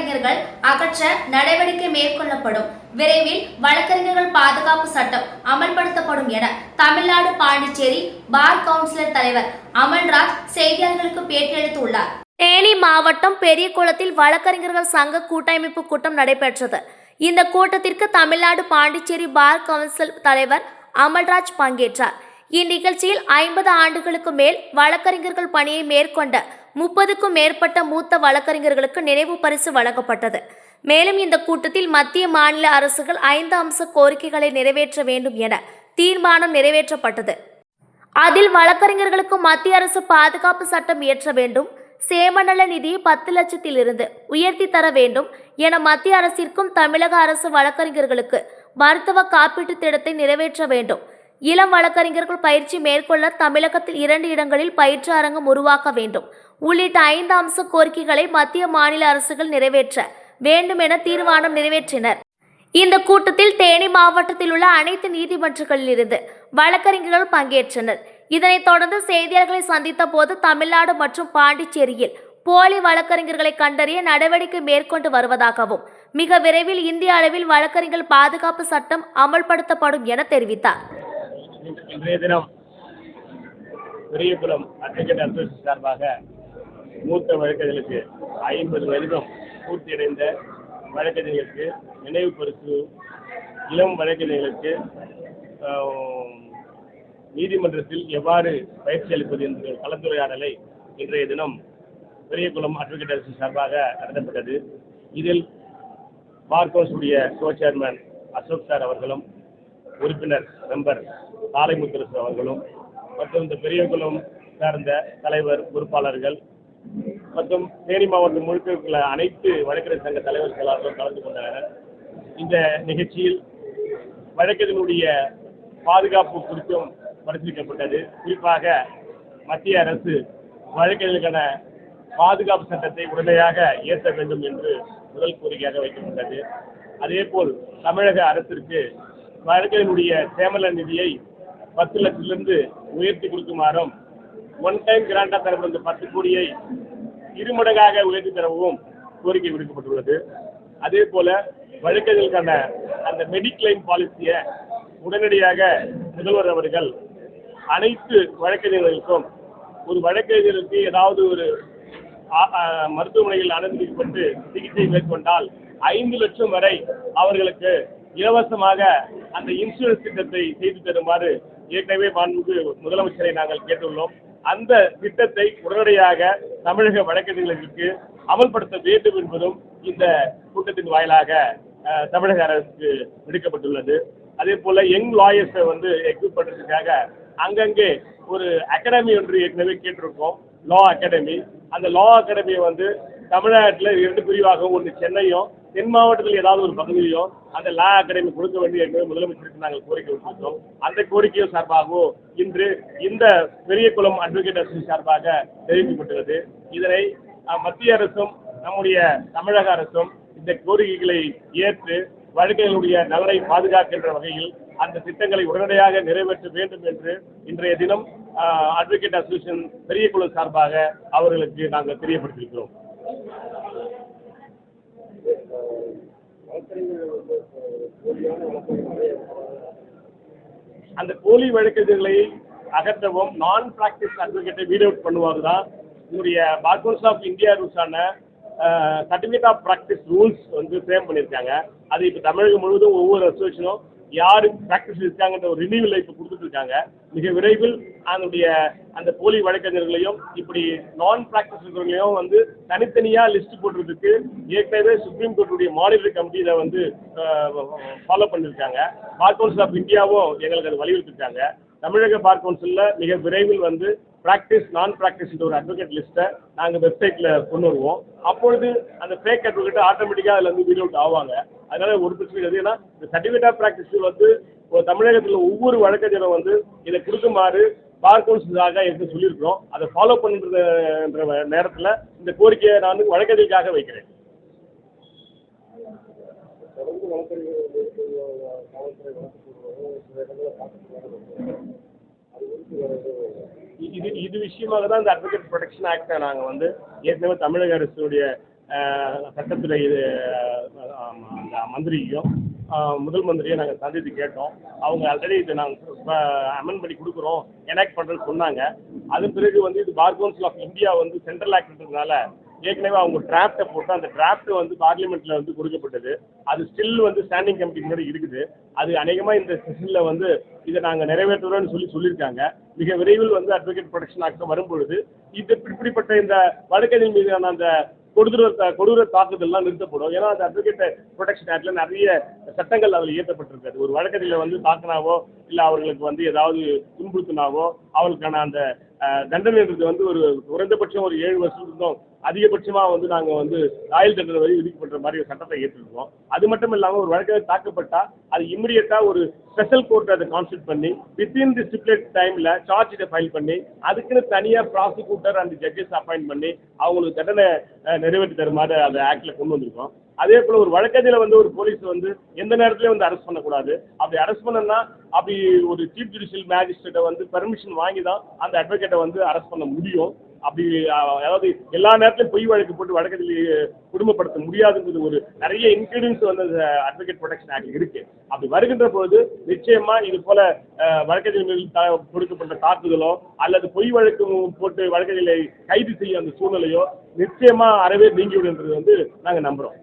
வழக்கறிஞர்கள் அகற்ற நடவடிக்கை மேற்கொள்ளப்படும். விரைவில் வழக்கறிஞர்கள் பாதுகாப்பு சட்டம் அமல்படுத்தப்படும் என தமிழ்நாடு பாண்டிச்சேரி பார் கவுன்சிலர் தலைவர் அமல்ராஜ் செய்தியாளர்களுக்கு பேட்டியளித்துள்ளார். தேனி மாவட்டம் பெரியகுளத்தில் வழக்கறிஞர்கள் சங்க கூட்டமைப்பு கூட்டம் நடைபெற்றது. இந்த கூட்டத்திற்கு தமிழ்நாடு பாண்டிச்சேரி பார் கவுன்சில் தலைவர் அமல்ராஜ் பங்கேற்றார். இந்நிகழ்ச்சியில் ஐம்பது ஆண்டுகளுக்கு மேல் வழக்கறிஞர்கள் பணியை மேற்கொண்ட முப்பதுக்கும் மேற்பட்ட மூத்த வழக்கறிஞர்களுக்கு நினைவு பரிசு வழங்கப்பட்டது. மேலும் இந்த கூட்டத்தில் மத்திய மாநில அரசுகள் ஐந்து அம்ச கோரிக்கைகளை நிறைவேற்ற வேண்டும் என தீர்மானம் நிறைவேற்றப்பட்டது. அதில் வழக்கறிஞர்களுக்கு மத்திய அரசு பாதுகாப்பு சட்டம் இயற்ற வேண்டும் சேமநல நிதியை பத்து லட்சத்திலிருந்து உயர்த்தி தர வேண்டும் என மத்திய அரசிற்கும் தமிழக அரசு வழக்கறிஞர்களுக்கு மருத்துவ காப்பீட்டு திட்டத்தை நிறைவேற்ற வேண்டும். இளம் வழக்கறிஞர்கள் பயிற்சி மேற்கொள்ள தமிழகத்தில் இரண்டு இடங்களில் பயிற்சி அரங்கம் உருவாக்க வேண்டும். உள்ளிட்ட ஐந்து அம்ச கோரிக்கைகளை மத்திய மாநில அரசுகள் நிறைவேற்ற வேண்டும் என தீர்மானம் நிறைவேற்றினர். இந்த கூட்டத்தில் தேனி மாவட்டத்தில் உள்ள அனைத்து நீதிமன்றங்களிலிருந்து வழக்கறிஞர்கள் பங்கேற்றனர். இதனைத் தொடர்ந்து செய்தியாளர்களை சந்தித்த போது தமிழ்நாடு மற்றும் பாண்டிச்சேரியில் போலி வழக்கறிஞர்களை கண்டறிய நடவடிக்கை மேற்கொண்டு வருவதாகவும் மிக விரைவில் இந்திய அளவில் வழக்கறிஞர் பாதுகாப்பு சட்டம் அமல்படுத்தப்படும் என தெரிவித்தார். இன்றைய தினம் பெரியபுரம் அட்வொகேட் அசோசியேஷன் சார்பாக மூத்த வழக்கறிஞர்களுக்கு ஐம்பது வருடம் பூர்த்தியடைந்த வழக்கறிஞர்களுக்கு நினைவு பரிசு இளம் வழக்கறிஞர்களுக்கு நீதிமன்றத்தில் எவ்வாறு பயிற்சி அளிப்பது என்ற கலந்துரையாடலை இன்றைய தினம் பெரியகுளம் அட்வொகேட் அரசு சார்பாக நடத்தப்பட்டது. இதில் பார் கவுன்சிலுடைய கோ சேர்மன் அசோக் சார் அவர்களும் உறுப்பினர் மெம்பர் சாலைமுத்தரசு அவர்களும் மற்றும் இந்த பெரியகுளம் சார்ந்த தலைவர் பொறுப்பாளர்கள் மற்றும் தேனி மாவட்டம் முழுக்க உள்ள அனைத்து வழக்கறிஞர் சங்க தலைவர்களாகவும் கலந்து கொண்டனர். இந்த நிகழ்ச்சியில் வழக்கறிஞருடைய பாதுகாப்பு குறித்தும் பரிசீலிக்கப்பட்டது. குறிப்பாக மத்திய அரசு வழக்கறிஞர்களுக்கான பாதுகாப்பு சட்டத்தை உடனடியாக இயற்ற வேண்டும் என்று முதல் கோரிக்கையாக வைக்கப்பட்டது. அதேபோல் தமிழக அரசிற்கு வழக்கினுடைய சேமல நிதியை பத்து லட்சத்திலிருந்து உயர்த்தி கொடுக்குமாறும் ஒன் டைம் கிராண்டாக தரப்படும் இந்த பத்து கோடியை இருமடங்காக உயர்த்தி தரவும் கோரிக்கை விடுக்கப்பட்டுள்ளது. அதே போல வழக்கறிஞர்களுக்கான அந்த மெடிக்ளைம் பாலிசியை உடனடியாக முதல்வர் அவர்கள் அனைத்து வழக்கறிஞர்களுக்கும் ஒரு வழக்கறிஞருக்கு ஏதாவது ஒரு மருத்துவமனையில் அனுமதிக்கப்பட்டு சிகிச்சை மேற்கொண்டால் ஐந்து லட்சம் வரை அவர்களுக்கு இலவசமாக அந்த இன்சூரன்ஸ் திட்டத்தை செய்து தருமாறு ஏற்கனவே மாண்புக்கு முதலமைச்சரை நாங்கள் கேட்டுள்ளோம். அந்த திட்டத்தை உடனடியாக தமிழக வழக்கறிஞர்களுக்கு அமல்படுத்த வேண்டும் என்பதும் இந்த கூட்டத்தின் வாயிலாக தமிழக அரசுக்கு விடுக்கப்பட்டுள்ளது. அதே போல யங் லாயர்ஸை வந்து எக்யூப் பண்ணுறதுக்காக அங்கங்கே ஒரு அகாடமி ஒன்று ஏற்கனவே கேட்டிருக்கோம் லா அகாடமி அந்த லா அகாடமியை வந்து தமிழ்நாட்டில் இரண்டு பிரிவாகவும் ஒன்று சென்னையும் தென் மாவட்டத்தில் ஏதாவது ஒரு பகுதியோ அந்த லா அகாடமி கொடுக்க வேண்டிய என்று முதலமைச்சருக்கு நாங்கள் கோரிக்கை விடுத்திருந்தோம் அந்த கோரிக்கையும் சார்பாகவும் இன்று இந்த பெரியகுளம் அட்வொகேட் அரசு சார்பாக தெரிவிக்கப்பட்டுள்ளது. இதனை மத்திய அரசும் நம்முடைய தமிழக அரசும் இந்த கோரிக்கைகளை ஏற்று வழக்கறிஞர்களுடைய நலனை பாதுகாக்கின்ற வகையில் அந்த திட்டங்களை உடனடியாக நிறைவேற்ற வேண்டும் என்று இன்றைய தினம் அட்வொகேட் அசோசியேஷன் பெரியகுழு சார்பாக அவர்களுக்கு நாங்கள் தெரியப்படுத்தியிருக்கிறோம். அந்த போலி வழக்கறிஞர்களை அகற்றவும் நான் பிராக்டிஸ் அட்வொகேட்டை வீட் அவுட் பண்ணுவாங்க தான் உங்களுடைய பார் ஆஃப் இந்தியா ரூல்ஸான சர்டிஃபிகேட் ஆஃப் ப்ராக்டிஸ் ரூல்ஸ் வந்து ஃப்ரேம் பண்ணியிருக்காங்க. அது இப்போ தமிழகம் முழுவதும் ஒவ்வொரு அசோசியேஷனும் யாரு ப்ராக்டிஸ் இருக்காங்கன்ற ஒரு ரினியூவில் இப்போ கொடுத்துட்டு இருக்காங்க. மிக விரைவில் அதனுடைய அந்த போலி வழக்கறிஞர்களையும் இப்படி நான் ப்ராக்டிஸ் இருக்கிறவங்களையும் வந்து தனித்தனியாக லிஸ்ட் போடுறதுக்கு ஏற்கனவே சுப்ரீம் கோர்ட்டுடைய மானிட்டர் கமிட்டியில் வந்து ஃபாலோ பண்ணியிருக்காங்க பார் கவுன்சில் ஆஃப் இந்தியாவும் எங்களுக்கு அது வலியுறுத்திருக்காங்க. தமிழக பார் கவுன்சிலில் மிக விரைவில் வந்து ப்ராக்டிஸ் நான் ப்ராக்டிஸ் ஒரு அட்வொகேட் லிஸ்ட்டை நாங்கள் வெப்சைட்டில் கொண்டு வருவோம். அப்பொழுது அந்த ஃபேக் அட்வொகேட் ஆட்டோமேட்டிக்காக அதில் வந்து வீட் அவுட் ஆவாங்க. அதனால ஒரு பிரச்சனை இல்லை ஏன்னா இந்த சர்டிஃபிகேட் ஆஃப் ப்ராக்டிஸ் வந்து தமிழகத்தில் ஒவ்வொரு வழக்கறிஞரும் வந்து இதை கொடுக்குமாறு பார் கவுன்சிலாக எடுத்து சொல்லியிருக்கிறோம். அதை ஃபாலோ பண்ணுற நேரத்தில் இந்த கோரிக்கையை நான் வந்து வழக்கறிஞருக்காக வைக்கிறேன். தொடர்ந்து வழக்கறிஞர்கள் காவல்துறை வழக்கு போடுவாங்க சில பார்த்துட்டு இது இது விஷயமாக தான் இந்த அட்வொகேட் ப்ரொடெக்ஷன் ஆக்டை நாங்கள் வந்து ஏற்கனவே தமிழக அரசுடைய அஹ், சட்டத்துறை இது, அந்த மந்திரியையும் முதல் மந்திரியை நாங்கள் சந்தித்து கேட்டோம். அவங்க ஆல்ரெடி இதை நாங்கள் அமெண்ட் பண்ணி கொடுக்குறோம் எனாக்ட் பண்ணுறேன்னு சொன்னாங்க. அதன் பிறகு வந்து இது பார் கவுன்சில் ஆஃப் இந்தியா வந்து சென்ட்ரல் ஆக்ட்ன்றதுனால ஏற்கனவே அவங்க டிராஃப்டை போட்டு அந்த டிராஃப்ட் வந்து பார்லிமெண்ட்ல வந்து கொடுக்கப்பட்டது. அது ஸ்டில் வந்து ஸ்டாண்டிங் கமிட்டி முன்னாடி இருக்குது. அது அநேகமாக இந்த செஷனில் வந்து இதை நாங்கள் நிறைவேற்றுறோம்னு சொல்லி சொல்லியிருக்காங்க. மிக விரைவில் வந்து அட்வொகேட் ப்ரொடெக்ஷன் ஆக்ட் வரும்பொழுது இது இப்படிப்பட்ட இந்த வழக்கறிஞர் மீதான அந்த கொடூர கொடூர தாக்குதல்லாம் நிறுத்தப்படும். ஏன்னா அந்த அட்வொகேட் ப்ரொடெக்ஷன் ஆக்ட்ல நிறைய சட்டங்கள் அதில் இயற்றப்பட்டிருக்காது. ஒரு வழக்கறிஞரை வந்து தாக்குனாவோ இல்லை அவர்களுக்கு வந்து ஏதாவது துன்புறுத்தினாவோ அவர்களுக்கான அந்த தண்டனைன்றது வந்து ஒரு குறைந்தபட்சம் ஒரு ஏழு வருஷத்துக்கும் அதிகபட்சமாக வந்து நாங்கள் வந்து ராயல் தண்டனை வரை விதிக்கப்படுற மாதிரி ஒரு சட்டத்தை ஏற்றிருக்கோம் அது மட்டும் இல்லாமல் ஒரு வழக்கில் தாக்கப்பட்டால் அது இம்மிடியட்டாக ஒரு ஸ்பெஷல் கோர்ட் அதை கான்ஸ்டியூட் பண்ணி வித்தின் தி ஸ்டிப்லேட் டைமில் சார்ஜ் ஃபைல் பண்ணி அதுக்குன்னு தனியாக ப்ராசிக்யூட்டர் அண்ட் ஜட்ஜஸ் அப்பாயிண்ட் பண்ணி அவங்களுக்கு தண்டனை நிறைவேற்றி தருமாறு அந்த ஆக்டில் கொண்டு வந்திருக்கோம். அதே போல் ஒரு வழக்கறிஞரை வந்து ஒரு போலீஸ் வந்து எந்த நேரத்துலையும் வந்து அரெஸ்ட் பண்ணக்கூடாது. அப்படி அரெஸ்ட் பண்ணனா அப்படி ஒரு சீஃப் ஜுடிஷியல் மேஜிஸ்ட்ரேட்டை வந்து பெர்மிஷன் வாங்கி தான் அந்த அட்வொகேட்டை வந்து அரெஸ்ட் பண்ண முடியும். அப்படி அதாவது எல்லா நேரத்திலும் பொய் வழக்கு போட்டு வழக்கறிஞரை குடும்பப்படுத்த முடியாதுங்கிறது ஒரு நிறைய இன்க்ரீடியன்ஸ் வந்து அந்த அட்வொகேட் ப்ரொடெக்ஷன் ஆக்ட் இருக்கு. அப்படி வருகின்ற போது நிச்சயமா இது போல அஹ், வழக்கறிஞர் கொடுக்கப்பட்ட தாக்குதலோ அல்லது பொய் வழக்கு போட்டு வழக்கறிஞர்களை கைது செய்ய அந்த சூழ்நிலையோ நிச்சயமா அறவே நீங்கிவிடுன்றது வந்து நாங்கள் நம்புறோம்.